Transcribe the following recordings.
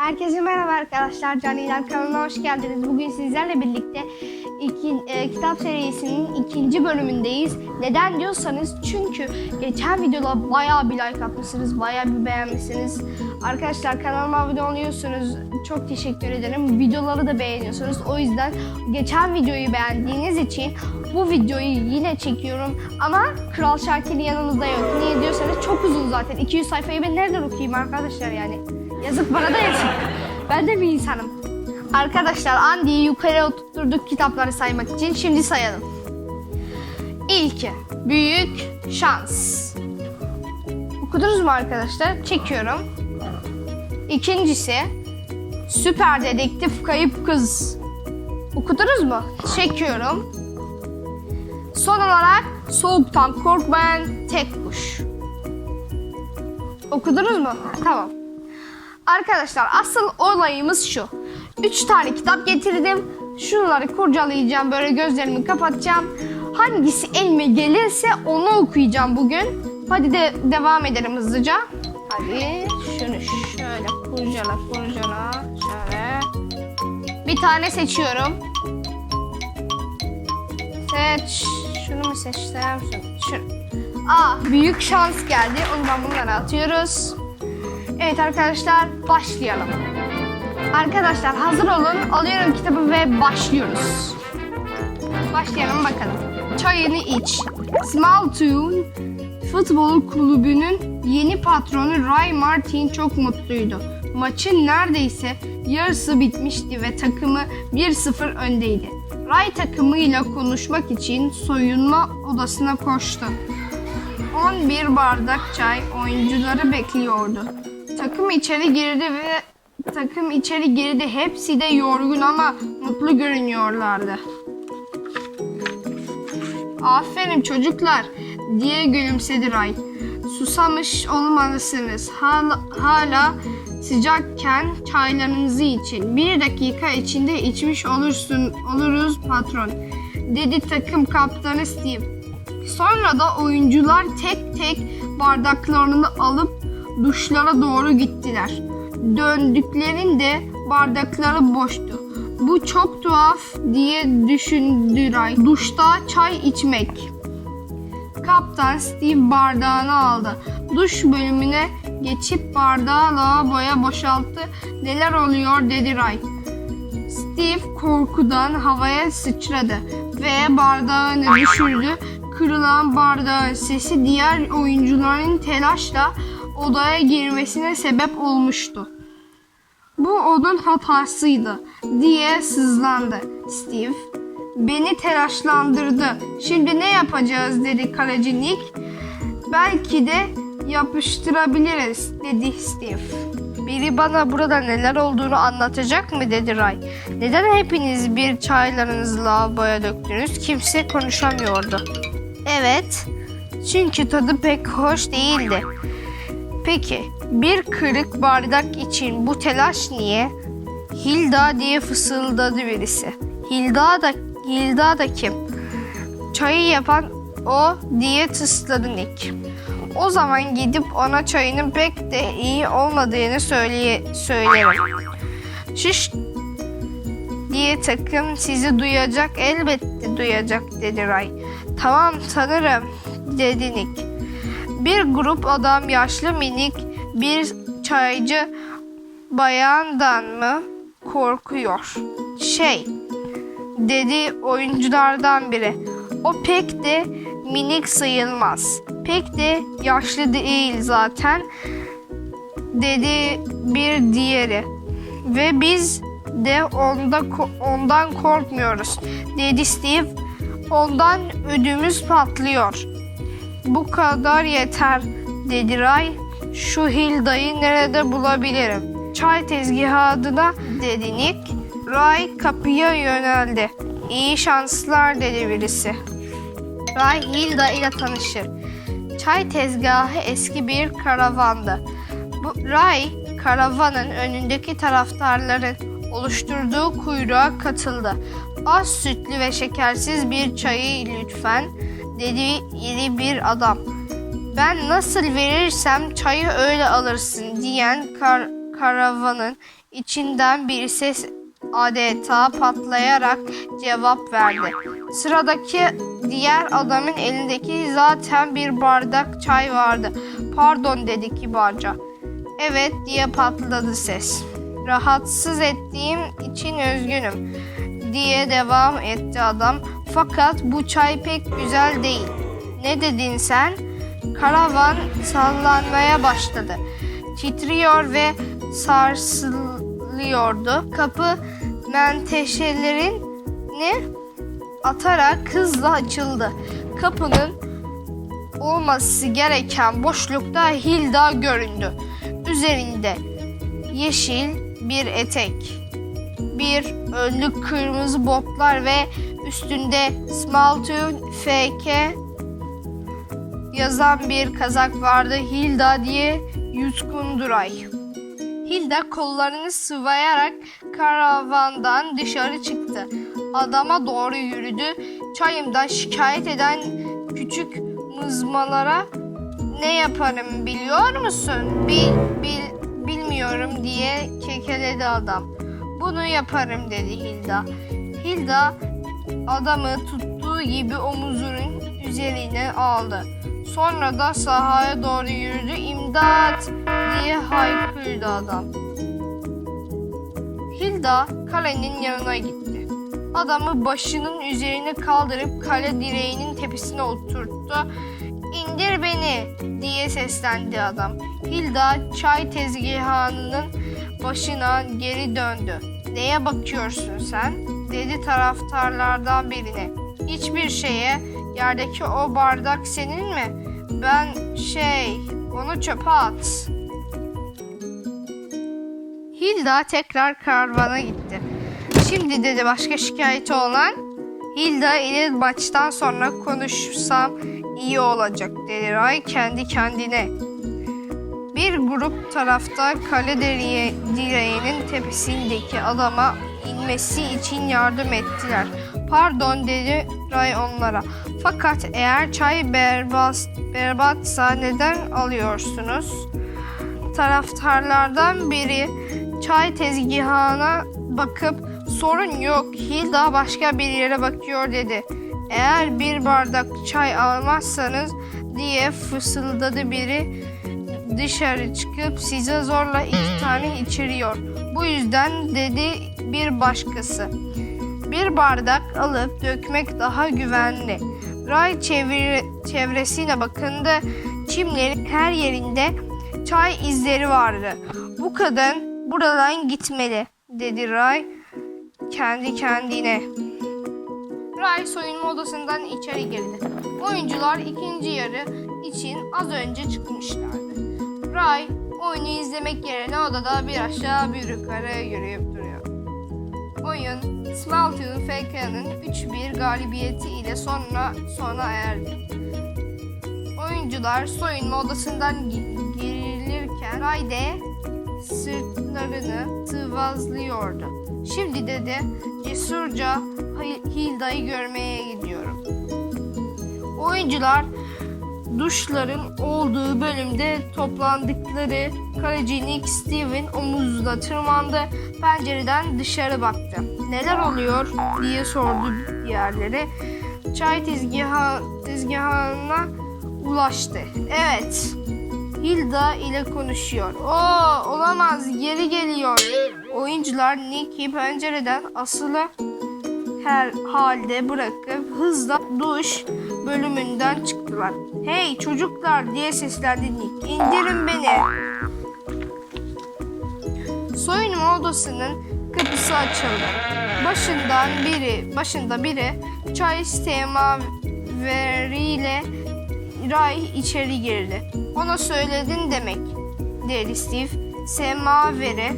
Herkese merhaba arkadaşlar. Can İlan kanalına hoş geldiniz. Bugün sizlerle birlikte iki, e, kitap serisinin ikinci bölümündeyiz. Neden diyorsanız çünkü geçen videoda bayağı bir like atmışsınız, bayağı bir beğenmişsiniz. Arkadaşlar kanalıma abone oluyorsunuz. Çok teşekkür ederim. Videoları da beğeniyorsunuz. O yüzden geçen videoyu beğendiğiniz için bu videoyu yine çekiyorum. Ama Kral Şakir yanımızda yok. Niye diyorsanız çok uzun zaten. 200 sayfayı ben nereden okuyayım arkadaşlar yani. Yazık bana da yazık. Ben de bir insanım. Arkadaşlar Andy'yi yukarı oturtturduk kitapları saymak için. Şimdi sayalım. İlki büyük şans. Okudunuz mu arkadaşlar? Çekiyorum. İkincisi süper dedektif kayıp kız. Okudunuz mu? Çekiyorum. Son olarak soğuktan korkmayan tek kuş. Okudunuz mu? Tamam. Arkadaşlar asıl olayımız şu. Üç tane kitap getirdim. Şunları kurcalayacağım. Böyle gözlerimi kapatacağım. Hangisi elime gelirse onu okuyacağım bugün. Hadi de devam edelim hızlıca. Hadi şunu şöyle kurcala kurcala. Şöyle. Bir tane seçiyorum. Seç. Şunu mu? Şunu. Şunu. Aa büyük şans geldi. O zaman bunları atıyoruz. Evet arkadaşlar başlayalım. Arkadaşlar hazır olun. Alıyorum kitabı ve başlıyoruz. Başlayalım bakalım. Çayını iç. Small Town futbol kulübünün yeni patronu Ray Martin çok mutluydu. Maçın neredeyse yarısı bitmişti ve takımı 1-0 öndeydi. Ray takımıyla konuşmak için soyunma odasına koştu. 11 bardak çay oyuncuları bekliyordu. Takım içeri girdi ve takım içeri girdi. Hepsi de yorgun ama mutlu görünüyorlardı. Aferin çocuklar diye gülümsedi Ray. Susamış olmalısınız. Hala, sıcakken çaylarınızı için. Bir dakika içinde içmiş olursun, oluruz patron. Dedi takım kaptanı Steve. Sonra da oyuncular tek tek bardaklarını alıp duşlara doğru gittiler. Döndüklerinde bardakları boştu. Bu çok tuhaf diye düşündü Ray. Duşta çay içmek. Kaptan Steve bardağını aldı. Duş bölümüne geçip bardağı lavaboya boşalttı. Neler oluyor dedi Ray. Steve korkudan havaya sıçradı ve bardağını düşürdü. Kırılan bardağın sesi diğer oyuncuların telaşla odaya girmesine sebep olmuştu. Bu onun hatasıydı diye sızlandı Steve. Beni telaşlandırdı. Şimdi ne yapacağız dedi kaleci Nick. Belki de yapıştırabiliriz dedi Steve. Biri bana burada neler olduğunu anlatacak mı dedi Ray. Neden hepiniz bir çaylarınızı lavaboya döktünüz? Kimse konuşamıyordu. Evet, çünkü tadı pek hoş değildi. Peki, bir kırık bardak için bu telaş niye? Hilda diye fısıldadı birisi. Hilda da, Hilda da kim? Çayı yapan o diye tısladı Nick. O zaman gidip ona çayının pek de iyi olmadığını söyleye, söylerim. Şiş diye takım sizi duyacak elbette duyacak dedi Ray. Tamam tanırım dedi Nick. Bir grup adam yaşlı minik bir çaycı bayandan mı korkuyor? Şey dedi oyunculardan biri. O pek de minik sayılmaz. Pek de yaşlı değil zaten dedi bir diğeri. Ve biz de onda ondan korkmuyoruz dedi Steve. Ondan ödümüz patlıyor. Bu kadar yeter dedi Ray. Şu Hilda'yı nerede bulabilirim? Çay tezgahına dedi Nick. Ray kapıya yöneldi. İyi şanslar dedi birisi. Ray Hilda ile tanışır. Çay tezgahı eski bir karavandı. Bu Ray karavanın önündeki taraftarların oluşturduğu kuyruğa katıldı. Az sütlü ve şekersiz bir çayı lütfen dedi iri bir adam. Ben nasıl verirsem çayı öyle alırsın diyen kar, karavanın içinden bir ses adeta patlayarak cevap verdi. Sıradaki diğer adamın elindeki zaten bir bardak çay vardı. Pardon dedi kibarca. Evet diye patladı ses. Rahatsız ettiğim için üzgünüm diye devam etti adam. Fakat bu çay pek güzel değil. Ne dedin sen? Karavan sallanmaya başladı. Titriyor ve sarsılıyordu. Kapı menteşelerini atarak hızla açıldı. Kapının olması gereken boşlukta Hilda göründü. Üzerinde yeşil bir etek, bir önlük kırmızı botlar ve üstünde Smaltun FK yazan bir kazak vardı. Hilda diye yutkunduray. Hilda kollarını sıvayarak karavandan dışarı çıktı. Adama doğru yürüdü. Çayımdan şikayet eden küçük mızmalara ne yaparım biliyor musun? Bil, bil, bilmiyorum diye kekeledi adam. Bunu yaparım dedi Hilda. Hilda adamı tuttuğu gibi omuzunun üzerine aldı. Sonra da sahaya doğru yürüdü. İmdat diye haykırdı adam. Hilda kalenin yanına gitti. Adamı başının üzerine kaldırıp kale direğinin tepesine oturttu. İndir beni diye seslendi adam. Hilda çay tezgahının başına geri döndü. Neye bakıyorsun sen? Dedi taraftarlardan birine. Hiçbir şeye. Yerdeki o bardak senin mi? Ben şey, onu çöpe at. Hilda tekrar karavana gitti. Şimdi dedi başka şikayeti olan Hilda ile maçtan sonra konuşsam iyi olacak dedi Ray kendi kendine. Bir grup tarafta kale direği- direğinin tepesindeki adama inmesi için yardım ettiler. Pardon dedi Ray onlara. Fakat eğer çay berbat, berbatsa neden alıyorsunuz? Taraftarlardan biri çay tezgahına bakıp sorun yok Hilda başka bir yere bakıyor dedi. Eğer bir bardak çay almazsanız diye fısıldadı biri dışarı çıkıp size zorla iki tane içiriyor. Bu yüzden dedi bir başkası. Bir bardak alıp dökmek daha güvenli. Ray çevir, çevresine bakındı. Çimlerin her yerinde çay izleri vardı. Bu kadın buradan gitmeli dedi Ray kendi kendine. Ray soyunma odasından içeri girdi. Oyuncular ikinci yarı için az önce çıkmışlardı. Ray oyunu izlemek yerine odada bir aşağı bir yukarı yürüyüp duruyor. Oyun Smaltun FK'nın 3-1 galibiyeti ile sonra sona erdi. Oyuncular soyunma odasından gi- girilirken Ray de sırtlarını sıvazlıyordu. Şimdi dedi cesurca Hi- Hilda'yı görmeye gidiyorum. Oyuncular duşların olduğu bölümde toplandıkları kaleci Nick Steven omuzuna tırmandı. Pencereden dışarı baktı. Neler oluyor diye sordu diğerleri. Çay tezgahı, tezgahına ulaştı. Evet. Hilda ile konuşuyor. Oo olamaz geri geliyor. Oyuncular Nick'i pencereden asılı her halde bırakıp hızla duş bölümünden çıktılar. Hey çocuklar diye seslendi Nick. İndirin beni. Soyunma odasının kapısı açıldı. Başından biri, başında biri çay semaveriyle Ray içeri girdi. Ona söyledin demek dedi Steve. Semaveri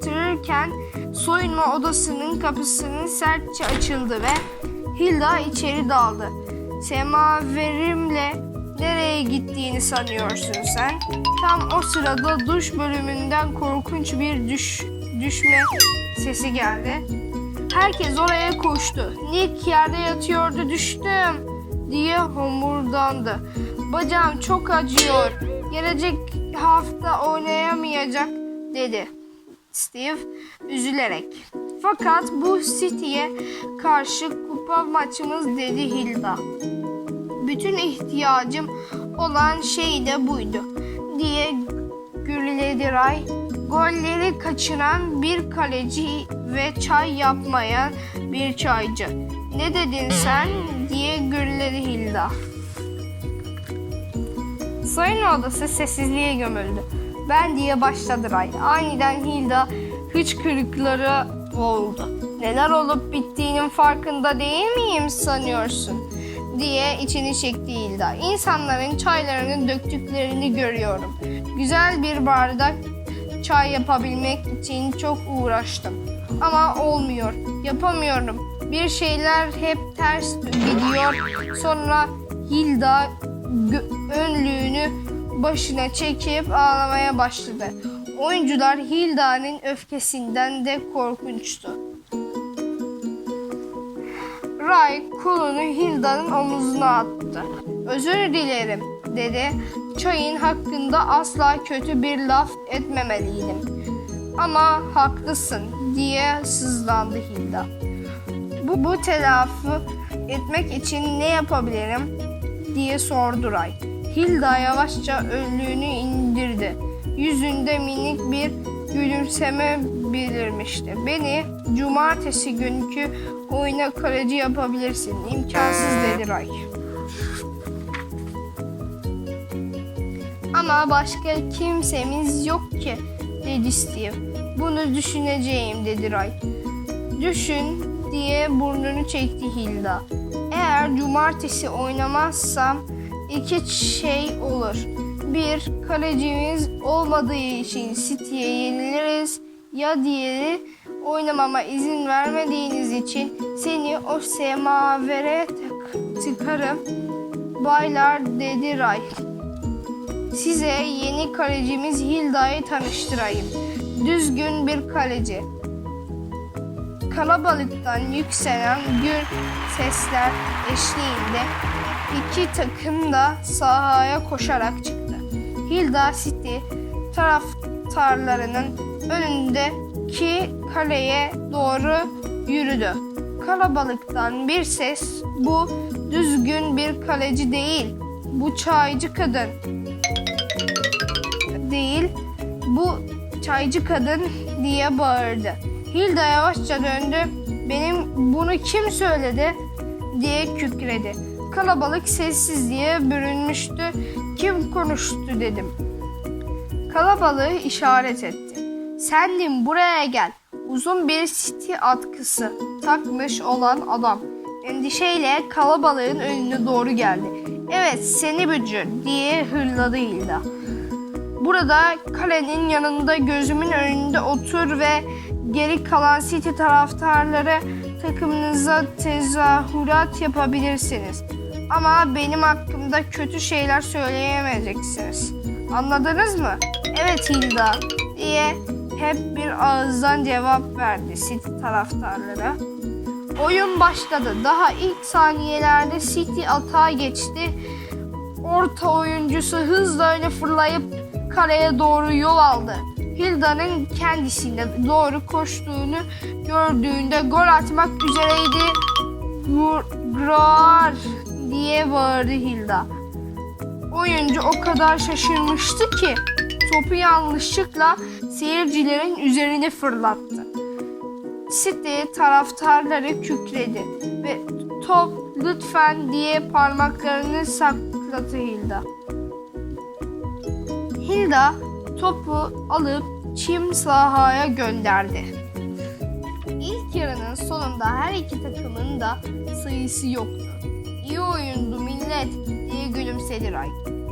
çıkartırken soyunma odasının kapısının sertçe açıldı ve Hilda içeri daldı. Semaverimle nereye gittiğini sanıyorsun sen? Tam o sırada duş bölümünden korkunç bir düş, düşme sesi geldi. Herkes oraya koştu. Nick yerde yatıyordu düştüm diye homurdandı. Bacağım çok acıyor Gelecek hafta oynayamayacak dedi Steve üzülerek. Fakat bu City'ye karşı kupa maçımız dedi Hilda. Bütün ihtiyacım olan şey de buydu diye gürledi Ray. Golleri kaçıran bir kaleci ve çay yapmayan bir çaycı. Ne dedin sen diye gürledi Hilda. Sayın odası sessizliğe gömüldü. Ben diye başladı Ray. Aniden Hilda hıçkırıkları oldu. Neler olup bittiğinin farkında değil miyim sanıyorsun? diye içini çekti Hilda. İnsanların çaylarını döktüklerini görüyorum. Güzel bir bardak çay yapabilmek için çok uğraştım. Ama olmuyor. Yapamıyorum. Bir şeyler hep ters gidiyor. Sonra Hilda önlüğünü başına çekip ağlamaya başladı. Oyuncular Hilda'nın öfkesinden de korkunçtu. Ray kolunu Hilda'nın omuzuna attı. Özür dilerim dedi. Çayın hakkında asla kötü bir laf etmemeliydim. Ama haklısın diye sızlandı Hilda. Bu, bu telafi etmek için ne yapabilirim diye sordu Ray. Hilda yavaşça önlüğünü indirdi. Yüzünde minik bir gülümseme belirmişti. Beni cumartesi günkü oyuna kaleci yapabilirsin. İmkansız dedi Ray. Ama başka kimsemiz yok ki dedi Steve. Bunu düşüneceğim dedi Ray. Düşün diye burnunu çekti Hilda. Eğer cumartesi oynamazsam iki şey olur. Bir, kalecimiz olmadığı için City'ye yeniliriz. Ya diğeri, oynamama izin vermediğiniz için seni o semavere tık- tıkarım. Baylar dedi Ray. Size yeni kalecimiz Hilda'yı tanıştırayım. Düzgün bir kaleci. Kalabalıktan yükselen gür sesler eşliğinde iki takım da sahaya koşarak çıktı. Hilda City taraftarlarının önündeki kaleye doğru yürüdü. Kalabalıktan bir ses bu düzgün bir kaleci değil. Bu çaycı kadın değil. Bu çaycı kadın diye bağırdı. Hilda yavaşça döndü. Benim bunu kim söyledi diye kükredi. Kalabalık sessizliğe bürünmüştü. Kim konuştu dedim. Kalabalığı işaret etti. Sendim buraya gel. Uzun bir siti atkısı takmış olan adam. Endişeyle kalabalığın önüne doğru geldi. Evet seni bücür diye hırladı Hilda. Burada kalenin yanında gözümün önünde otur ve geri kalan City taraftarları takımınıza tezahürat yapabilirsiniz. Ama benim hakkımda kötü şeyler söyleyemeyeceksiniz. Anladınız mı? Evet Hilda diye hep bir ağızdan cevap verdi City taraftarları. Oyun başladı. Daha ilk saniyelerde City atağa geçti. Orta oyuncusu hızla öne fırlayıp kaleye doğru yol aldı. Hilda'nın kendisine doğru koştuğunu gördüğünde gol atmak üzereydi. Grar diye bağırdı Hilda. Oyuncu o kadar şaşırmıştı ki topu yanlışlıkla seyircilerin üzerine fırlattı. City taraftarları kükredi ve top lütfen diye parmaklarını sakladı Hilda. Hilda topu alıp çim sahaya gönderdi. İlk yarının sonunda her iki takımın da sayısı yoktu. İyi oyundu millet diye gülümsedi Ray.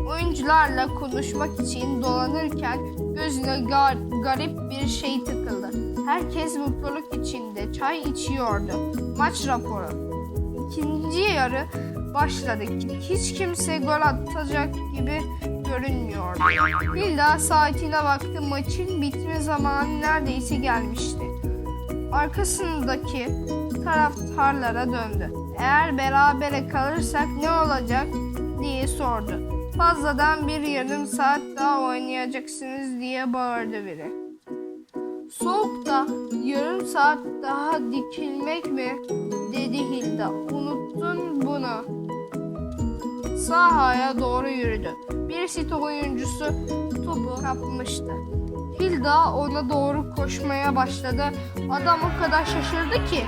Oyuncularla konuşmak için dolanırken gözüne gar- garip bir şey takıldı. Herkes mutluluk içinde çay içiyordu. Maç raporu. İkinci yarı başladı. Hiç kimse gol atacak gibi görünmüyordu. Hilda saatine baktı. Maçın bitme zamanı neredeyse gelmişti. Arkasındaki taraftarlara döndü. Eğer berabere kalırsak ne olacak diye sordu. Fazladan bir yarım saat daha oynayacaksınız diye bağırdı biri. Soğukta yarım saat daha dikilmek mi? dedi Hilda. Unuttun bunu. Sahaya doğru yürüdü. Bir site oyuncusu topu kapmıştı. Hilda ona doğru koşmaya başladı. Adam o kadar şaşırdı ki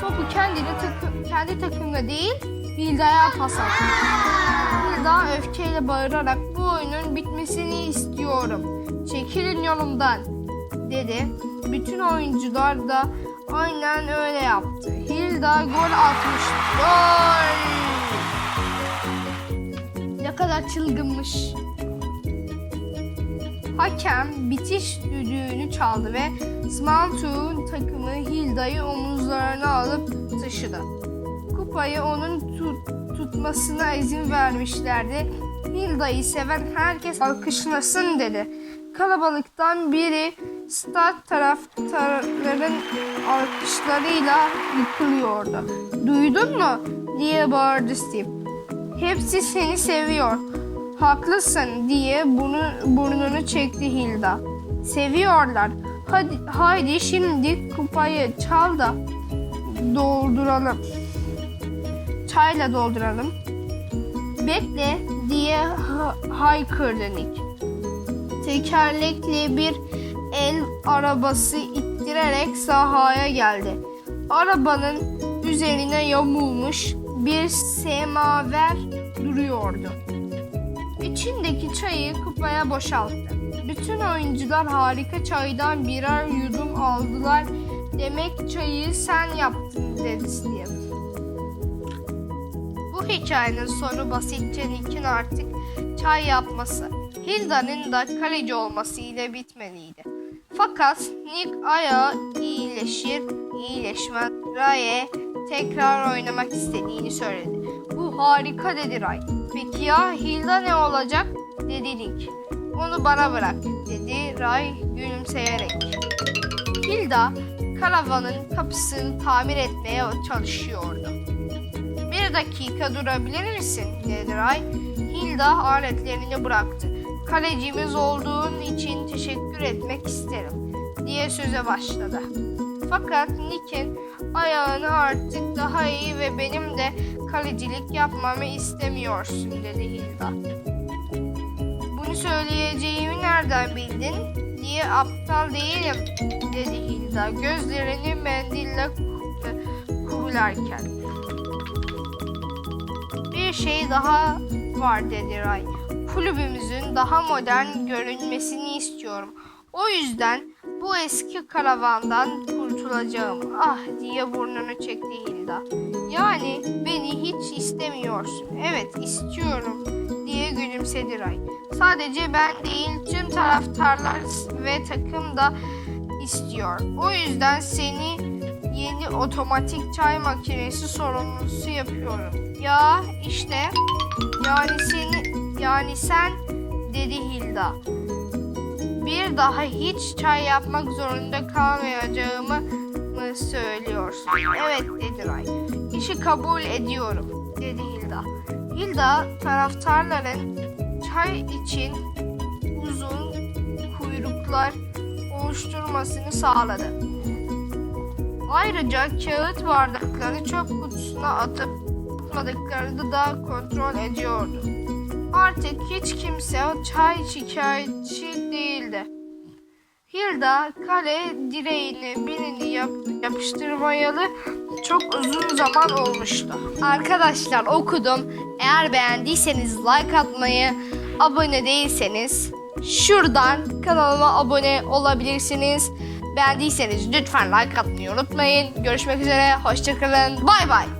topu kendine takı- kendi takımına değil Hilda'ya pas attı. Hilda öfkeyle bağırarak bu oyunun bitmesini istiyorum. Çekilin yolumdan dedi. Bütün oyuncular da aynen öyle yaptı. Hilda gol atmış. Gol! Ne kadar çılgınmış. Hakem bitiş düdüğünü çaldı ve Smaltu'nun takımı Hilda'yı omuzlarına alıp taşıdı. Kupayı onun tut- tutmasına izin vermişlerdi. Hilda'yı seven herkes alkışlasın dedi. Kalabalıktan biri stat taraftarların alkışlarıyla yıkılıyordu. Duydun mu? diye bağırdı Steve. Hepsi seni seviyor. Haklısın diye bunu burnunu çekti Hilda. Seviyorlar. Hadi, haydi şimdi kupayı çal da dolduralım. Çayla dolduralım. Bekle diye ha- haykırdı Nick. Tekerlekli bir el arabası ittirerek sahaya geldi. Arabanın üzerine yamulmuş bir semaver duruyordu. İçindeki çayı kupaya boşalttı. Bütün oyuncular harika çaydan birer yudum aldılar. Demek çayı sen yaptın dedi Steve. Bu hikayenin sonu basitçe Nick'in artık çay yapması, Hilda'nın da kaleci olması ile bitmeliydi. Fakat Nick ayağı iyileşir, iyileşmez. Ray'e tekrar oynamak istediğini söyledi. Bu harika dedi Ray. Peki ya Hilda ne olacak? dedi Nick. Onu bana bırak dedi Ray gülümseyerek. Hilda karavanın kapısını tamir etmeye çalışıyordu. Bir dakika durabilir misin? dedi Ray. Hilda aletlerini bıraktı. Kalecimiz olduğun için teşekkür etmek isterim diye söze başladı. Fakat Nick'in ayağını artık daha iyi ve benim de kalecilik yapmamı istemiyorsun dedi Hilda. Bunu söyleyeceğimi nereden bildin? diye aptal değilim dedi Hilda gözlerini mendille ku- kurularken. Bir şey daha var dedi Ray. Kulübümüzün daha modern görünmesini istiyorum. O yüzden bu eski karavandan kurtulacağım. Ah diye burnunu çekti Hilda. Yani beni hiç istemiyorsun. Evet istiyorum diye gülümsedi Ray. Sadece ben değil tüm taraftarlar ve takım da istiyor. O yüzden seni yeni otomatik çay makinesi sorumlusu yapıyorum. Ya işte yani seni yani sen dedi Hilda. Bir daha hiç çay yapmak zorunda kalmayacağımı mı söylüyorsun? Evet dedi Ray. İşi kabul ediyorum dedi Hilda. Hilda taraftarların çay için uzun kuyruklar oluşturmasını sağladı. Ayrıca kağıt bardakları çöp kutusuna atıp atmadıklarını da kontrol ediyordu. Artık hiç kimse çay şikayetçi değildi. Hilda kale direğine birini yap, yapıştırmayalı çok uzun zaman olmuştu. Arkadaşlar okudum. Eğer beğendiyseniz like atmayı, abone değilseniz şuradan kanalıma abone olabilirsiniz. Beğendiyseniz lütfen like atmayı unutmayın. Görüşmek üzere. Hoşçakalın. Bay bay.